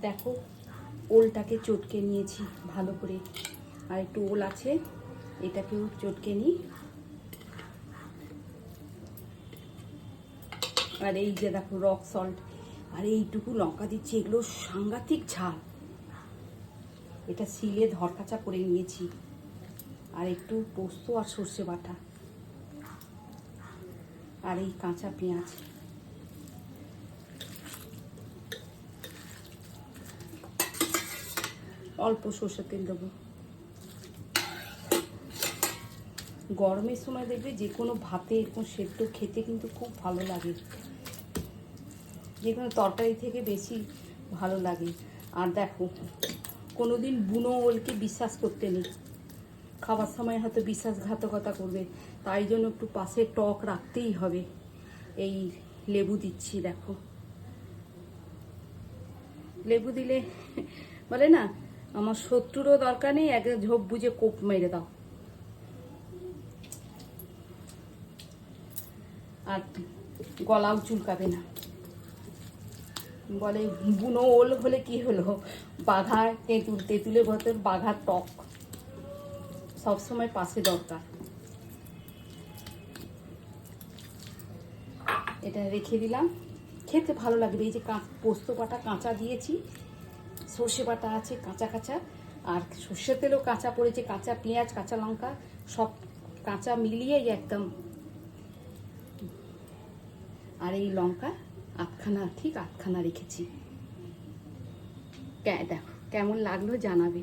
দেখো, ওলটাকে চটকে নিয়েছি ভালো করে। আর একটু ওল আছে, এটাকেও চটকে নিই। আর এই যে দেখো, রক সল্ট। আর এইটুকু লঙ্কা দিচ্ছি, এগুলো সাংঘাতিক ঝাল। এটা শিলে ধরকাচা করে নিয়েছি। আর একটু পোস্ত আর সর্ষে বাটা। আর এই কাঁচা পেঁয়াজ। অল্প সর্ষের তেল দেবো। গরমের সময় দেখবে যে কোনো ভাতে এরকম সেদ্ধ খেতে কিন্তু খুব ভালো লাগে। যে কোনো তরকারি থেকে বেশি ভালো লাগে। আর দেখো কোনো দিন বুনো ওলকে বিশ্বাস করতে নেই। খাবার সময় হয়তো বিশ্বাসঘাতকতা করবে। তাই জন্য একটু পাশে টক রাখতেই হবে। এই লেবু দিচ্ছি, দেখো। লেবু দিলে বলে না আমার শত্রুরও দরকার নেই, এক ঝোপ বুঝে কোপ মেরে দাও। আর গলাও চুলকাবে না। বলে, বুনো ওল হলে কি হলো? বাঘা তেঁতুল, তেঁতুলের ভেতর বাঘার টক। সবসময় পাশে দরকার। এটা রেখে দিলাম। খেতে ভালো লাগবে। এই যে পোস্ত বাটা কাঁচা দিয়েছি সর্ষে বাটা আছে, কাঁচা কাঁচা। আর সর্ষের তেলও কাঁচা পড়েছে, কাঁচা পেঁয়াজ, কাঁচা লঙ্কা, সব কাঁচা মিলিয়েই একদম। আর এই লঙ্কা আধখানা, ঠিক আধখানা রেখেছি। দেখো, কেমন লাগল জানাবে।